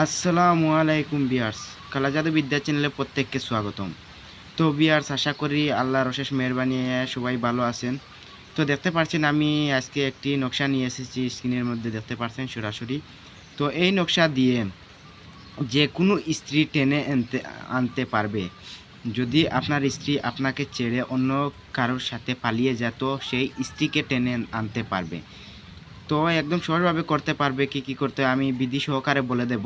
আসসালামু আলাইকুম বিয়ার্স, কালাজাদু বিদ্যা চ্যানেলে প্রত্যেককে স্বাগতম। তো বিয়ার্স, আশা করি আল্লাহর অশেষ মেহরবানি, সবাই ভালো আছেন। তো দেখতে পাচ্ছেন আমি আজকে একটি নকশা নিয়ে এসেছি, স্ক্রিনের মধ্যে দেখতে পাচ্ছেন সরাসরি। তো এই নকশা দিয়ে যে কোনো স্ত্রী টেনে আনতে আনতে পারবে। যদি আপনার স্ত্রী আপনাকে ছেড়ে অন্য কারোর সাথে পালিয়ে যেত সেই স্ত্রীকে টেনে আনতে পারবে। তো একদম সহজভাবে করতে পারবে কি কি করতে আমি বিধি সহকারে বলে দেব।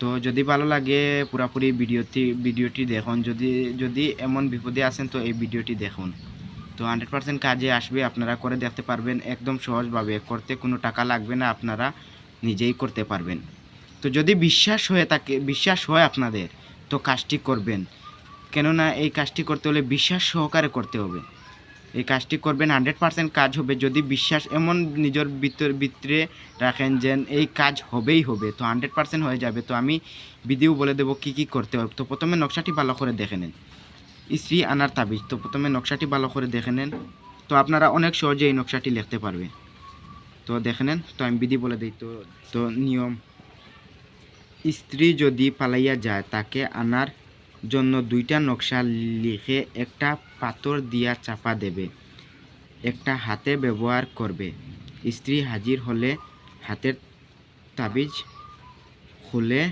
তো যদি ভালো লাগে পুরাপুরি ভিডিওটি ভিডিওটি দেখুন। যদি যদি এমন বিপদে আসেন তো এই ভিডিওটি দেখুন। তো হান্ড্রেড পার্সেন্ট কাজে আসবে, আপনারা করে দেখতে পারবেন, একদম সহজভাবে। করতে কোনো টাকা লাগবে না, আপনারা নিজেই করতে পারবেন। তো যদি বিশ্বাস হয়ে থাকে, বিশ্বাস হয় আপনাদের, তো কাজটি করবেন। কেননা এই কাজটি করতে হলে বিশ্বাস সহকারে করতে হবে। এই কাজটি করবেন হান্ড্রেড পার্সেন্ট কাজ হবে। যদি বিশ্বাস এমন নিজের ভিতর ভিতরে রাখেন যে এই কাজ হবেই হবে, তো হান্ড্রেড পার্সেন্ট হয়ে যাবে। তো আমি ভিডিও বলে দেবো কী কী করতে হবে। তো প্রথমে নকশাটি ভালো করে দেখে নেন। স্ত্রী আনার তাবিজ। তো প্রথমে নকশাটি ভালো করে দেখে নেন। তো আপনারা অনেক সহজে এই নকশাটি লিখতে পারবে। তো দেখে নেন। তো আমি বিধি বলে দিই। তো তো নিয়ম। স্ত্রী যদি পালাইয়া যায়, তাকে আনার জন্য দুইটা নকশা লিখে একটা পাথর দিয়া চাপা দেবে, একটা হাতে ব্যবহার করবে। স্ত্রী হাজির হলে হাতের তাবিজ খুলে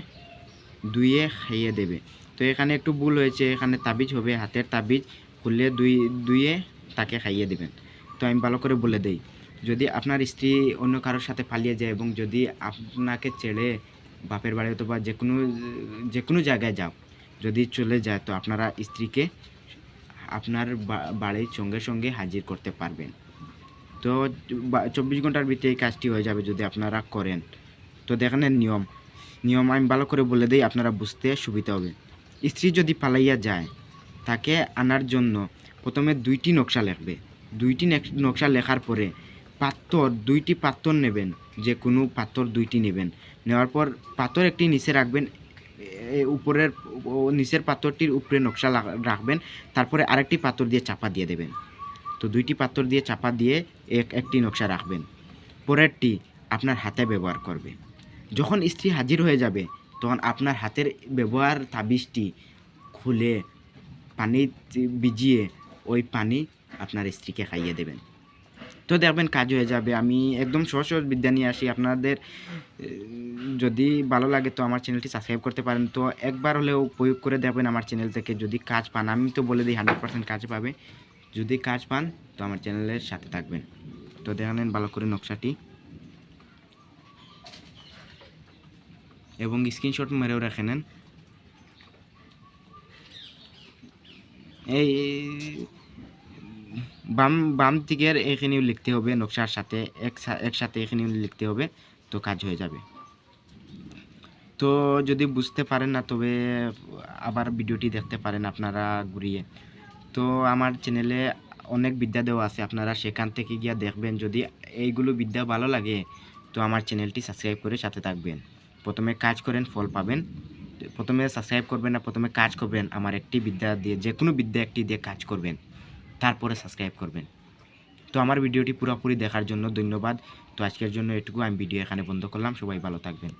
দুইয়ে খাইয়ে দেবে। তো এখানে একটু ভুল হয়েছে, এখানে তাবিজ হবে, হাতের তাবিজ খুলে দুই, দুইয়ে তাকে খাইয়ে দেবেন। তো আমি ভালো করে বলে দেই, যদি আপনার স্ত্রী অন্য কারোর সাথে পালিয়ে যায় এবং যদি আপনাকে ছেড়ে বাপের বাড়ি অথবা যে কোনো যে কোনো জায়গায় যাও যদি চলে যায়, তো আপনারা স্ত্রীকে আপনার বাড়ির সঙ্গে সঙ্গে হাজির করতে পারবেন। তো চব্বিশ ঘণ্টার ভিতরে এই কাজটি হয়ে যাবে যদি আপনারা করেন। তো দেখেন নিয়ম। নিয়ম আমি ভালো করে বলে দিই, আপনারা বুঝতে সুবিধা হবে। স্ত্রী যদি পালাইয়া যায়, তাকে আনার জন্য প্রথমে দুইটি নকশা লেখবে। দুইটি নেক- নকশা লেখার পরে পাথর, দুইটি পাথর নেবেন, যে কোনো পাথর দুইটি নেবেন। নেওয়ার পর পাথর একটি নিচে রাখবেন উপরের নিচের পাথরটির উপরে নকশা রাখবেন, তারপরে আরেকটি পাথর দিয়ে চাপা দিয়ে দেবেন। তো দুইটি পাথর দিয়ে চাপা দিয়ে এক, একটি নকশা রাখবেন। পরেরটি আপনার হাতে ব্যবহার করবে। যখন স্ত্রী হাজির হয়ে যাবে, তখন আপনার হাতের ব্যবহার তাবিজটি খুলে পানি ভিজিয়ে ওই পানি আপনার স্ত্রীকে খাইয়ে দেবেন। তো দেখবেন কাজ হয়ে যাবে। আমি একদম সহজ সহজ বিদ্যা নিয়ে আসি। আপনাদের যদি ভালো লাগে তো আমার চ্যানেলটি সাবস্ক্রাইব করতে পারেন। তো একবার হলেও প্রয়োগ করে দেখবেন আমার চ্যানেল থেকে যদি কাজ পান, আমি তো বলে দিই হান্ড্রেড পার্সেন্ট কাজ পাবে। যদি কাজ পান, তো আমার চ্যানেলের সাথে থাকবেন। তো দেখে নেন ভালো করে নকশাটি। এবং স্ক্রিনশট মেরেও রেখে নেন। এই, বাম বাম দিকের এখানেও লিখতে হবে নকশার সাথে একসাথে এখানেও লিখতে হবে, তো কাজ হয়ে যাবে। তো যদি বুঝতে পারেন না, তবে আবার ভিডিওটি দেখতে পারেন আপনারা ঘুরিয়ে। তো আমার চ্যানেলে অনেক বিদ্যা দেওয়া আছে, আপনারা সেখান থেকে গিয়া দেখবেন। যদি এইগুলো বিদ্যা ভালো লাগে, তো আমার চ্যানেলটি সাবস্ক্রাইব করে সাথে থাকবেন। প্রথমে কাজ করেন, ফল পাবেন। প্রথমে সাবস্ক্রাইব করবেন না, প্রথমে কাজ করবেন। আমার একটি বিদ্যা দিয়ে, যে কোনো বিদ্যা একটি দিয়ে কাজ করবেন। তারপরে সাবস্ক্রাইব করবেন। তো আমার ভিডিওটি পুরোপুরি দেখার জন্য ধন্যবাদ। তো আজকের জন্য এটুকু। আমি ভিডিও এখানে বন্ধ করলাম। সবাই ভালো থাকবেন।